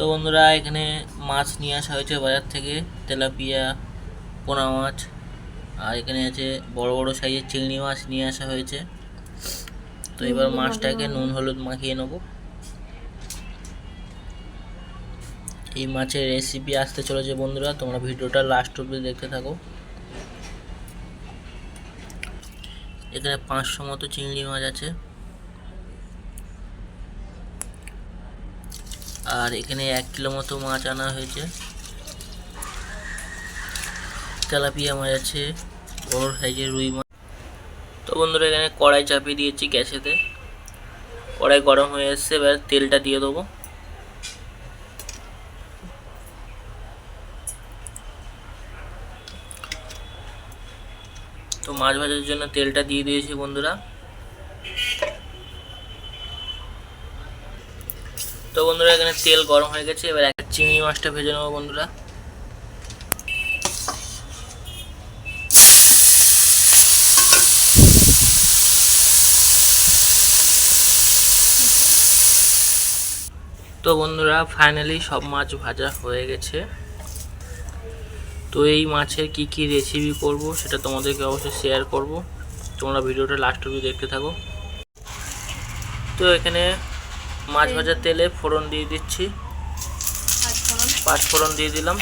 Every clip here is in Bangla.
তো বন্ধুরা এখানে মাছ নিয়ে আসা হয়েছে বাজার থেকে তেলাপিয়া পোনা মাছ আর এখানে আছে বড় বড় সাইজের চিংড়ি মাছ নিয়ে আসা হয়েছে। তো এবার মাছটাকে নুন হলুদ মাখিয়ে নেব। এই মাছের রেসিপি আসতে চলেছে বন্ধুরা তোমরা ভিডিওটা লাস্ট অব্দি দেখতে থাকো। এখানে পাঁচশো মতো চিংড়ি মাছ আছে। আর এখানে এক কিলো মতো মাছ আনা হয়েছে। তেলাপিয়া মাছ আছে, বড় সাইজের রুই মাছ। তো বন্ধুরা, এখানে কড়াই চাপিয়ে দিয়েছি গ্যাসেতে। কড়াই গরম হয়ে এসছে, এবার তেলটা দিয়ে দেবো। তো মাছ ভাজার জন্য তেলটা দিয়ে দিয়েছি বন্ধুরা। তো বন্ধুরা, এখানে তেল গরম হয়ে গেছে। এবার একটা চিংড়ি মাছটা ভেজে নেব বন্ধুরা। তো বন্ধুরা ফাইনালি সব মাছ ভাজা হয়ে গেছে। তো এই মাছের কি কি রেসিপি করব সেটা তোমাদেরকে অবশ্যই শেয়ার করব। তোমরা ভিডিওটা লাস্ট অবধি দেখতে থাকো। তো এখানে মাছ ভাজার তেলে ফোড়ন দিয়ে দিচ্ছি। পাঁচ ফোড়ন দিয়ে দিলাম।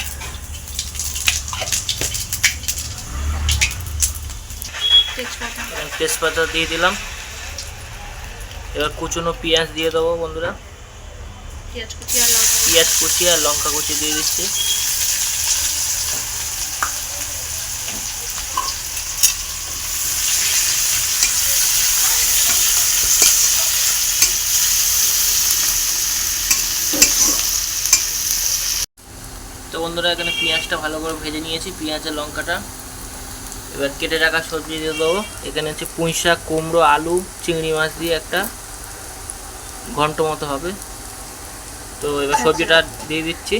তেজপাতা। দিয়ে দিলাম। এবার কুচুনো পেঁয়াজ দিয়ে দেবো বন্ধুরা। পেঁয়াজ কুচি আর লঙ্কা কুচি দিয়ে দিচ্ছি। বন্ধুরা এখানে পেঁয়াজটা ভালো করে ভেজে নিয়েছি। পেঁয়াজের লঙ্কাটা। এবার কেটে রাখা সবজি দিয়ে দেবো। এখানে হচ্ছে পুঁই শাক কুমড়ো আলু চিংড়ি মাছ দিয়ে একটা ঘন্ট মতো হবে। তো এবার সবজিটা দিয়ে দিচ্ছি।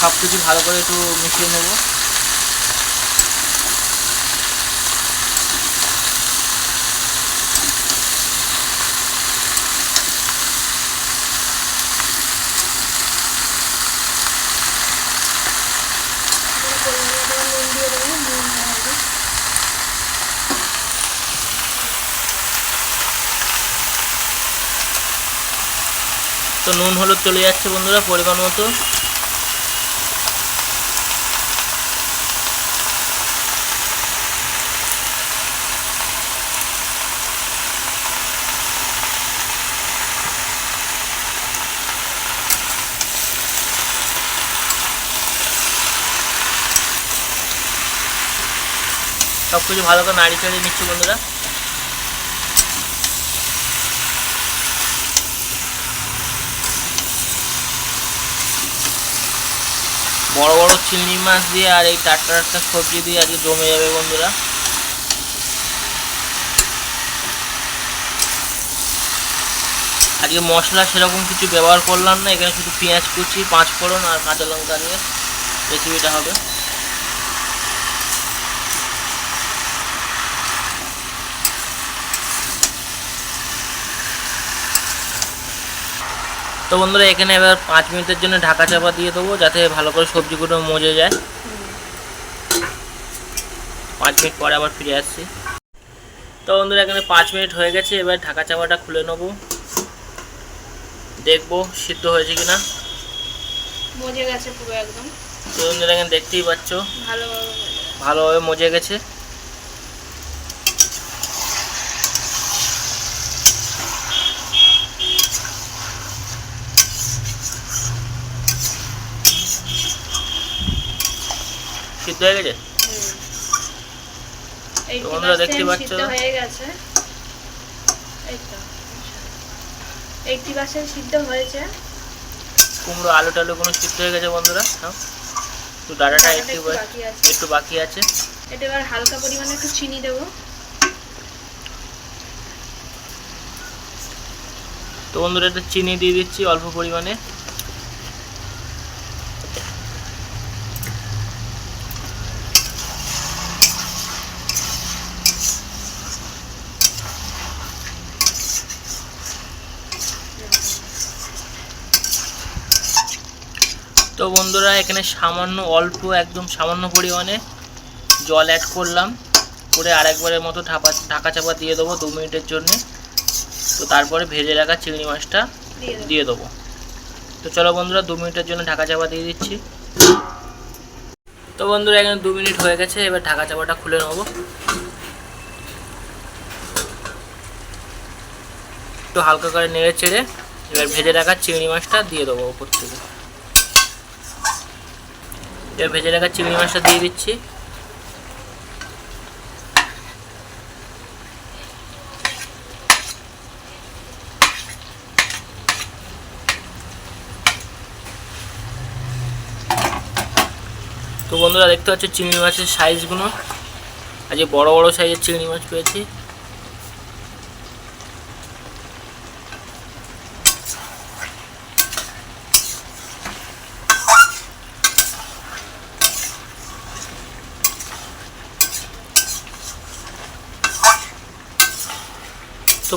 সব কিছু ভালো করে একটু মিশিয়ে নেব। তো নুন, হলুদ চলে যাচ্ছে বন্ধুরা, পরিমাণ মতো। সব কিছু ভালো করে নাড়ি চাড়িয়ে নিচ্ছি বন্ধুরা। বড় বড় চিংড়ি মাছ দিয়ে আর এই টাটকা টাটকা সবজি দিয়ে আজকে জমে যাবে বন্ধুরা। আজকে মশলা সেরকম কিছু ব্যবহার করলাম না, এখানে শুধু পেঁয়াজ কুচি পাঁচ ফোড়ন আর কাঁচা লঙ্কা দিয়ে রেসিপিটা হবে। তো বন্ধুরা এখানে এবার পাঁচ মিনিটের জন্য ঢাকা চাপা দিয়ে দেবো যাতে ভালো করে সবজিগুলো মজে যায়। পাঁচ মিনিট পরে আবার ফিরে আসছি। তো বন্ধুরা এখানে পাঁচ মিনিট হয়ে গেছে এবার ঢাকা চাপাটা খুলে নেব। দেখব সিদ্ধ হয়েছে কিনা। মজে গেছে পুরো একদম। তো বন্ধুরা এখানে দেখতেই পাচ্ছ। ভালোভাবে মজে গেছে। সিদ্ধ হয়ে গেছে? হুম। এই তো দেখতে পাচ্ছ? সিদ্ধ হয়ে গেছে? এই তো পার্সেন্ট সিদ্ধ হয়েছে? কুমড়ো আলু টালু কোনো সিদ্ধ হয়ে গেছে বন্ধুরা? হ্যাঁ? তো ডাটাটা ডাটাটা একটু একটু বাকি আছে। একটু বাকি আছে। এটা এবার হালকা পরিমাণে একটু চিনি দেবো। তো বন্ধুরা এটা চিনি দিয়ে দিচ্ছি অল্প পরিমাণে। বন্ধুরা এখানে সামান্য অল্প একদম সামান্য পরিমাণে জল অ্যাড করলাম। করে আরেকবারের মতো ঢাকা ঢাকা চাপা দিয়ে দেবো দু মিনিটের জন্য। তো তারপরে ভেজে রাখা চিংড়ি মাছটা দিয়ে দেবো। দিয়ে দেবো। তো চলো বন্ধুরা দু মিনিটের জন্য ঢাকা চাপা দিয়ে দিচ্ছি। তো বন্ধুরা এখানে দু মিনিট হয়ে গেছে এবার ঢাকা চাপাটা খুলে নেব। একটু হালকা করে নেড়ে চেড়ে এবার ভেজে রাখা চিংড়ি মাছটা দিয়ে দেবো ওপর থেকে। এবার ভেজে রাখা চিংড়ি মাছটা দিয়ে দিচ্ছি। তো বন্ধুরা, দেখতে পাচ্ছ চিংড়ি মাছের সাইজগুলো আজকে বড় বড় সাইজের চিংড়ি মাছ পেয়েছি।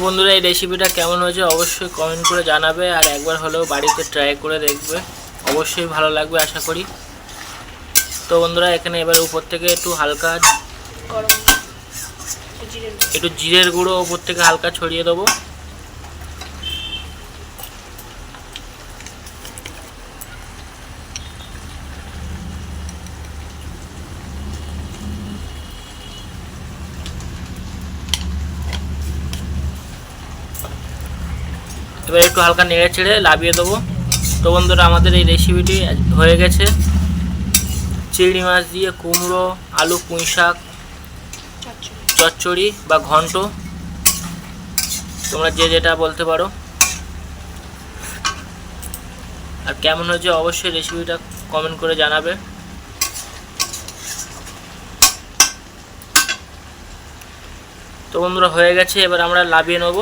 বন্ধুরা এই রেসিপিটা কেমন হয়েছে অবশ্যই কমেন্ট করে জানাবে আর একবার হলেও বাড়িতে ট্রাই করে দেখবে। অবশ্যই ভালো লাগবে আশা করি। তো বন্ধুরা এখানে এবার উপর থেকে একটু হালকা একটু জিরের গুঁড়ো উপর থেকে হালকা ছড়িয়ে দেবো। এবার একটু হালকা নেড়ে ছেড়ে লাভিয়ে দেবো। তো বন্ধুরা, আমাদের এই রেসিপিটি হয়ে গেছে। চিংড়ি মাছ দিয়ে কুমড়ো, আলু, পুঁই শাক, চচ্চড়ি বা ঘন্ট। তোমরা যে যেটা বলতে পারো। আর কেমন হয়েছে অবশ্যই রেসিপিটা কমেন্ট করে জানাবে। তো বন্ধুরা, হয়ে গেছে। এবার আমরা লাভিয়ে নেব।